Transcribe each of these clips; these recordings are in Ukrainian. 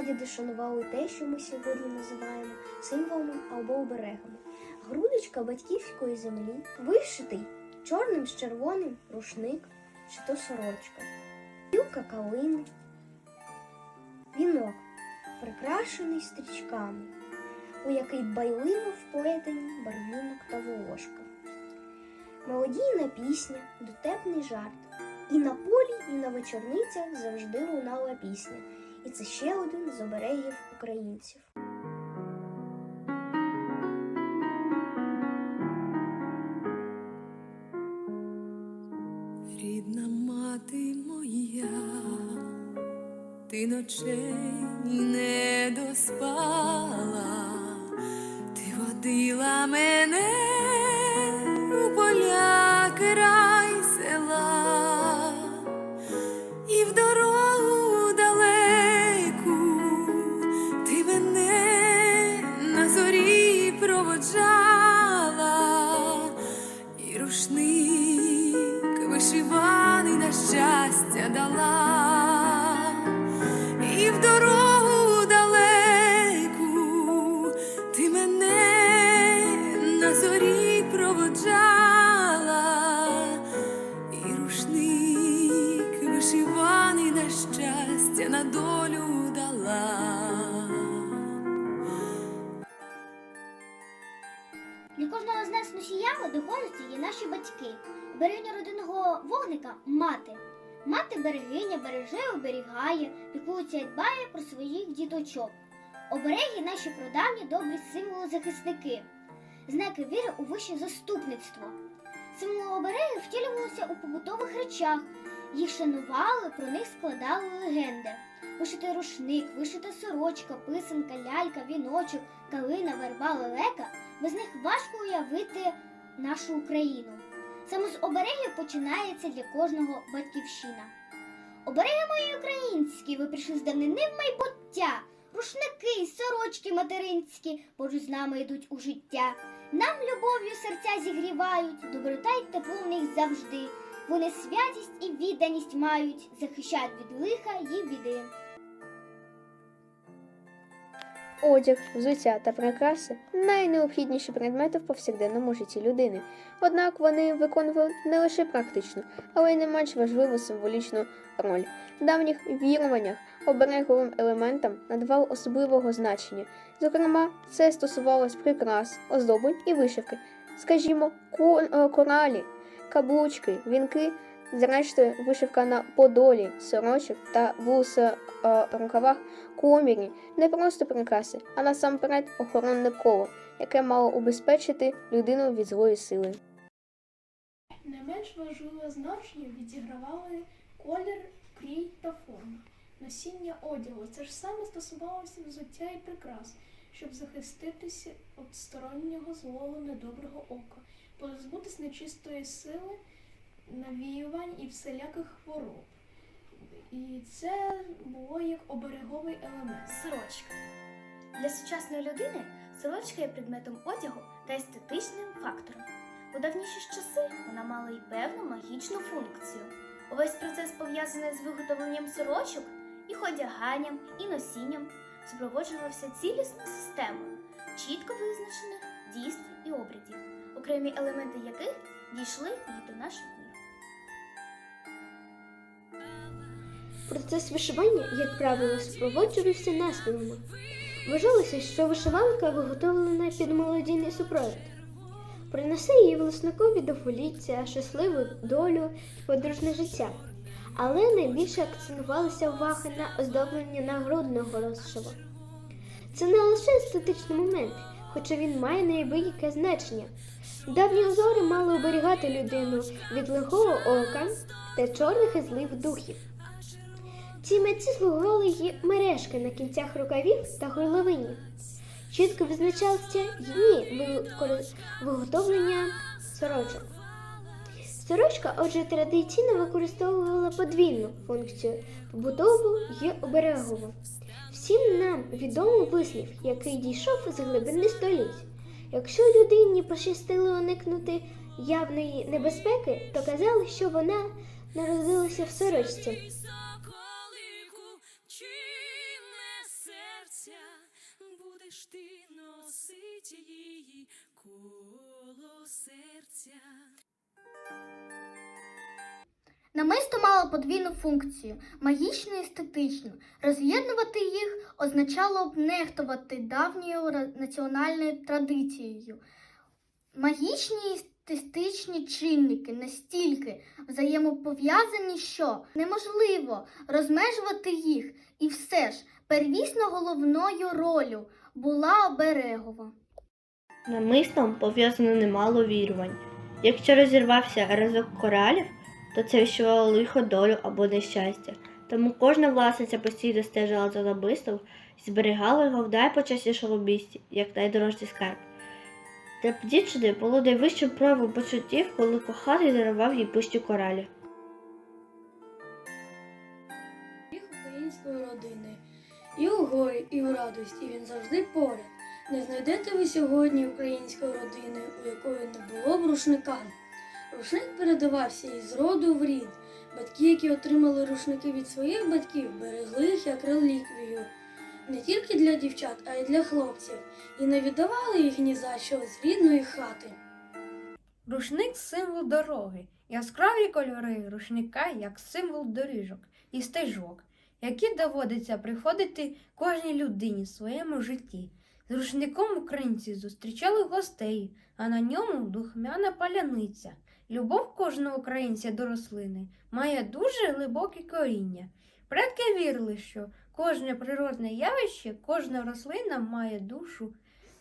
Прадіди шанували те, що ми сьогодні називаємо символами або оберегами. Грудочка батьківської землі, вишитий чорним з червоним рушник чи то сорочка, гілка калини, вінок, прикрашений стрічками, у який дбайливо вплетені барвінок та волошка. Мелодійна пісня, дотепний жарт. І на полі, і на вечорницях завжди лунала пісня. І це ще один з оберегів українців. Рідна мати моя, ти ночей не доспала, ти водила мене time. Батьки. Берегиня родинного вогника мати. Мати берегиня береже, оберігає, піклується і дбає про своїх діточок. Обереги наші продавні добрі символи захисники, знаки віри у вище заступництво. Символи оберегів втілювалися у побутових речах, їх шанували, про них складали легенди. Вишитий рушник, вишита сорочка, писанка, лялька, віночок, калина, верба, лелека без них важко уявити нашу Україну. Саме з оберегів починається для кожного батьківщина. Обереги мої українські, ви прийшли з давнини в майбуття. Рушники, сорочки материнські поруч з нами йдуть у життя. Нам любов'ю серця зігрівають, доброта й тепло в них завжди. Вони святість і відданість мають, захищають від лиха і біди. Одяг, взуття та прикраси найнеобхідніші предмети в повсякденному житті людини. Однак вони виконували не лише практичну, але й не менш важливу символічну роль. В давніх віруваннях обереговим елементам надавали особливого значення. Зокрема, це стосувалось прикрас, оздоблень і вишивки, скажімо, е, коралі, каблучки, вінки. Зрештою, вишивка на подолі, сорочок та вус е, рукавах комірі не просто прикраси, а насамперед охоронне коло, яке мало убезпечити людину від злої сили. Не менш важливе значення відігравали колір, крій та форма. Носіння одягу це ж саме стосувалося взуття і прикрас, щоб захиститися від стороннього злого недоброго ока, позбутись нечистої сили, навіювань і всіляких хвороб. І це було як обереговий елемент. Сорочка. Для сучасної людини сорочка є предметом одягу та естетичним фактором. У давніші часи вона мала й певну магічну функцію. Увесь процес пов'язаний з виготовленням сорочок, їх одяганням і носінням супроводжувався цілісною системою чітко визначених дійств і обрядів, окремі елементи яких дійшли і до наших днів. Процес вишивання, як правило, супроводжувався наспівами. Вважалося, що вишиванка виготовлена під мелодійний супровід. Принесе її власникові довголіття, щасливу долю і подружне життя. Але найбільше акцентувалася увага на оздоблення нагрудного розшиву. Це не лише естетичний момент, хоча він має неабияке значення. Давні узори мали оберігати людину від лихого ока та чорних і злих духів. Ці митці слугували й мережки на кінцях рукавів та горловині. Чітко визначалися дні виготовлення сорочок. Сорочка, отже, традиційно використовувала подвійну функцію побутову і оберегову. Всім нам відомий вислів, який дійшов з глибини століть. Якщо людині пощастило уникнути явної небезпеки, то казали, що вона народилася в сорочці. Серця. Намисто мало подвійну функцію магічну і естетичну. Роз'єднувати їх означало б нехтувати давньою національною традицією. Магічні і естетичні чинники настільки взаємопов'язані, що неможливо розмежувати їх, і все ж первісно головною ролью була оберегова. Намислом пов'язано немало вірувань. Якщо розірвався разок коралів, то це відчувало лихо долю або нещастя. Тому кожна власниця постійно стежила за намислом і зберігала його в найпочеснішому місці, як найдорожчий скарб. Для дівчини було найвищим проявом почуттів, коли коханий дарував їй пущу коралі. української родини. І у горі, і у радості він завжди поряд. Не знайдете ви сьогодні української родини, у якої не було б рушника. Рушник передавався із роду в рід. Батьки, які отримали рушники від своїх батьків, берегли їх як реліквію. Не тільки для дівчат, а й для хлопців, і не віддавали їх ні за що з рідної хати. Рушник символ дороги. Яскраві кольори рушника як символ доріжок і стежок, які доводиться приходити кожній людині в своєму житті. З рушником українці зустрічали гостей, а на ньому духмяна паляниця. Любов кожного українця до рослини має дуже глибоке коріння. Предки вірили, що кожне природне явище, кожна рослина має душу.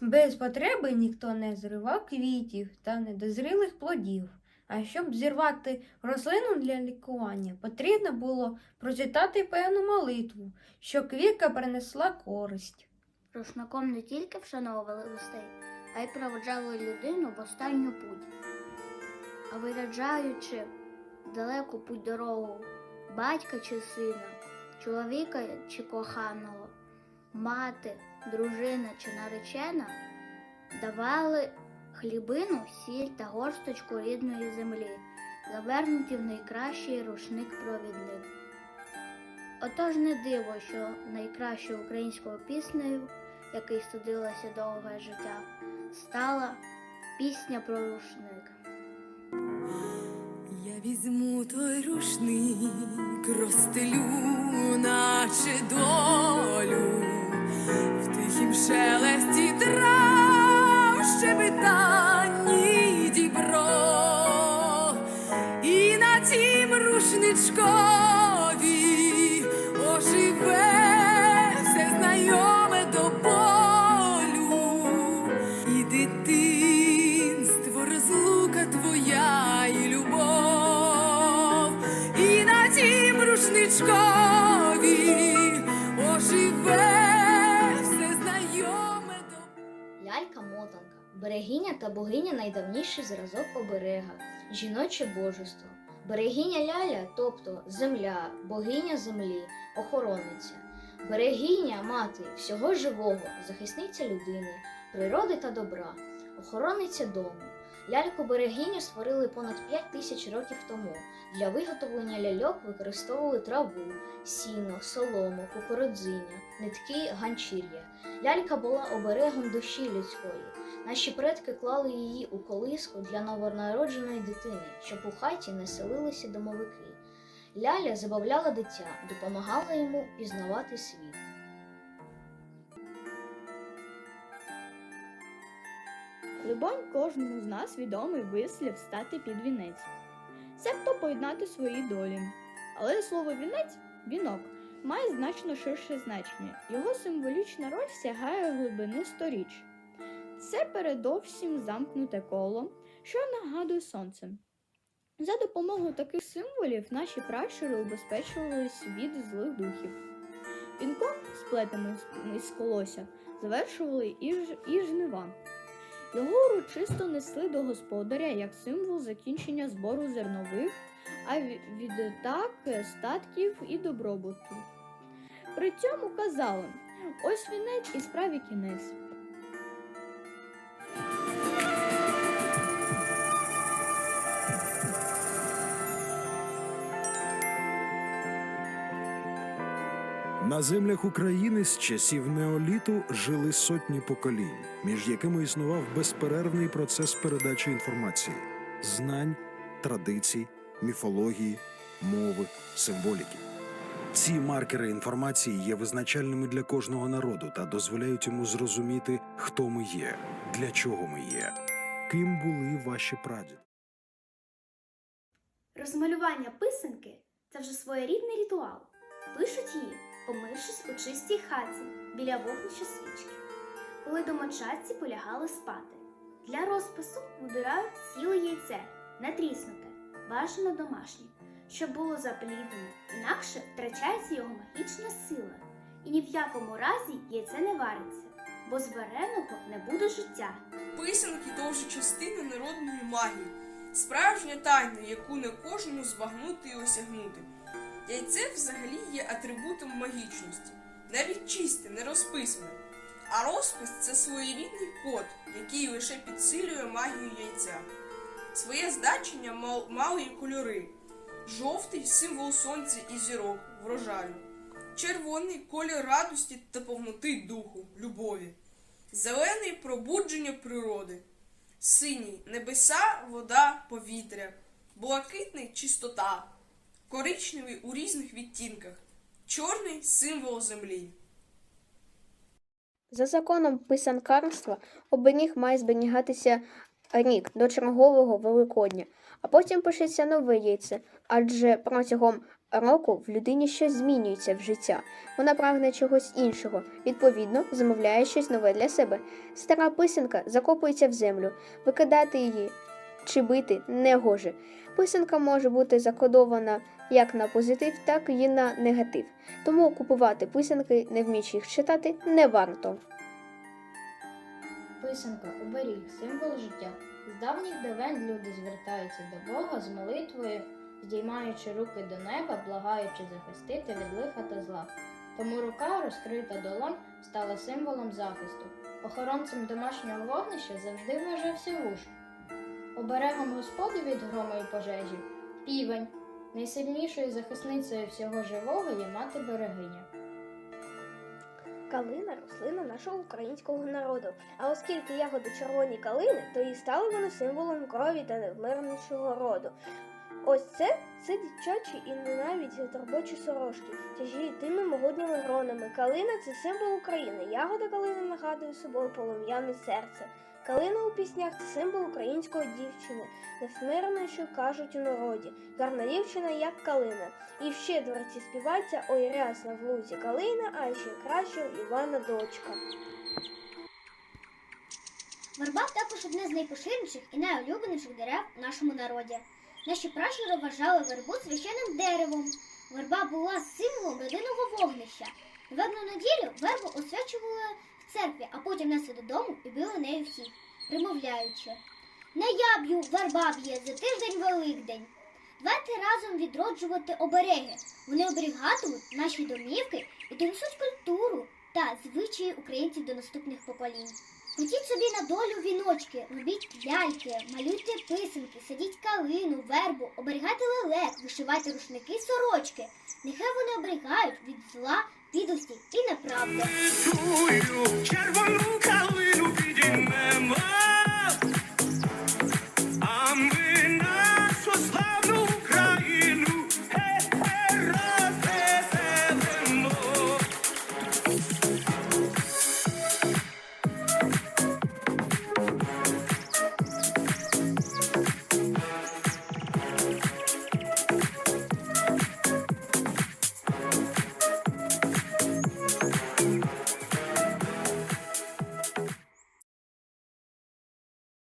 Без потреби ніхто не зривав квітів та недозрілих плодів. А щоб зірвати рослину для лікування, потрібно було прочитати певну молитву, що квітка принесла користь. Рушником не тільки вшановували гостей, а й проводжали людину в останню путь. А виряджаючи далеку путь дорогу батька чи сина, чоловіка чи коханого, мати, дружина чи наречена, давали хлібину, сіль та горсточку рідної землі, завернуті в найкращий рушник-провідник. Отож не диво, що найкращою українською піснею, який судилося довге життя, стала пісня про рушник. Я візьму той рушник, розстелю, наче долю, в тихім шелесті трав щебетанні дібро, і на тім рушничкові та богиня найдавніший зразок оберега, жіноче божество. Берегиня Ляля, тобто земля, богиня землі, охоронниця. Берегиня мати всього живого, захисниця людини, природи та добра, охоронниця дому. Ляльку берегиню створили понад 5 тисяч років тому. Для виготовлення ляльок використовували траву, сіно, солому, кукурудзиння, нитки, ганчір'я. Лялька була оберегом душі людської. Наші предки клали її у колиску для новонародженої дитини, щоб у хаті не селилися домовики. Ляля забавляла дитя, допомагала йому пізнавати світ. Либонь, кожному з нас відомий вислів стати під вінець, себто поєднати свої долі. Але слово вінець вінок має значно ширше значення. Його символічна роль сягає глибини сторіч. Це передовсім замкнуте коло, що нагадує сонце. За допомогою таких символів наші пращури убезпечувались від злих духів. Вінком, сплетеним із колося, завершували і, ж, і жнива. Його урочисто несли до господаря як символ закінчення збору зернових, а відтак статків і добробуту. При цьому казали: ось вінець і справі кінець. На землях України з часів неоліту жили сотні поколінь, між якими існував безперервний процес передачі інформації, знань, традицій, міфології, мови, символіки. Ці маркери інформації є визначальними для кожного народу та дозволяють йому зрозуміти, хто ми є, для чого ми є, ким були ваші прадіди. Розмалювання писанки це вже своєрідний ритуал. Пишуть її, помившись у чистій хаті біля вогнища свічки, коли домочадці полягали спати. Для розпису вибирають ціле яйце, натріснуте, бажано домашнє, щоб було запліднене, інакше втрачається його магічна сила. І ні в якому разі яйце не вариться, бо з вареного не буде життя. Писанки то вже частина народної магії, справжня тайна, яку не кожному збагнути і осягнути. Яйце взагалі є атрибутом магічності, навіть чисте, не розписане. А розпис це своєрідний код, який лише підсилює магію яйця. Своє значення мал- мали кольори. Жовтий символ сонця і зірок, врожаю. Червоний колір радості та повноти духу, любові. Зелений пробудження природи. Синій небеса, вода, повітря. Блакитний чистота. Коричневий у різних відтінках. Чорний символ землі. За законом писанкарства оберіг має зберігатися рік до чергового Великодня, а потім пишеться нове яйце, адже протягом року в людині щось змінюється в життя. Вона прагне чогось іншого, відповідно, замовляє щось нове для себе. Стара писанка закопується в землю, викидати її чи бити не гоже. Писанка може бути закодована як на позитив, так і на негатив. Тому купувати писанки, не вміючи їх читати, не варто. Писанка оберіг, символ життя. З давніх давен люди звертаються до Бога з молитвою, здіймаючи руки до неба, благаючи захистити від лиха та зла. Тому рука, розкрита долонь, стала символом захисту. Охоронцем домашнього вогнища завжди вважався вуж. Оберегом господи від грому і пожежі півень. Найсильнішою захисницею всього живого є мати берегиня. Калина рослина нашого українського народу. А оскільки ягоди червоні калини, то і стали вони символом крові та невмирнішого роду. Ось це це дівчачі і навіть торбочі сорочки, тяжі тими могутніми гронами. Калина це символ України. Ягода калини нагадує собою полум'яне серце. Калина у піснях це символ української дівчини, невмирно, що кажуть у народі. Гарна дівчина, як калина. І в щедверці співається ой рясна в лузі калина, а ще краще Івана дочка. Верба також одне з найпоширеніших і найулюбленіших дерев у нашому народі. Наші пращури вважали вербу священним деревом. Верба була символом родинного вогнища. Вербну неділю вербу освячували церкві, а потім несли додому і били нею всіх, примовляючи. Не я б'ю, верба б'є за тиждень Великдень. Давайте разом відроджувати обереги. Вони оберігатимуть наші домівки і донесуть культуру та звичаї українців до наступних поколінь. Плетіть собі на долю віночки, робіть ляльки, малюйте писанки, садіть калину, вербу, оберігайте лелек, вишивайте рушники, сорочки. Нехай вони оберігають від зла, підлості і неправди. Червону калину підіймемо.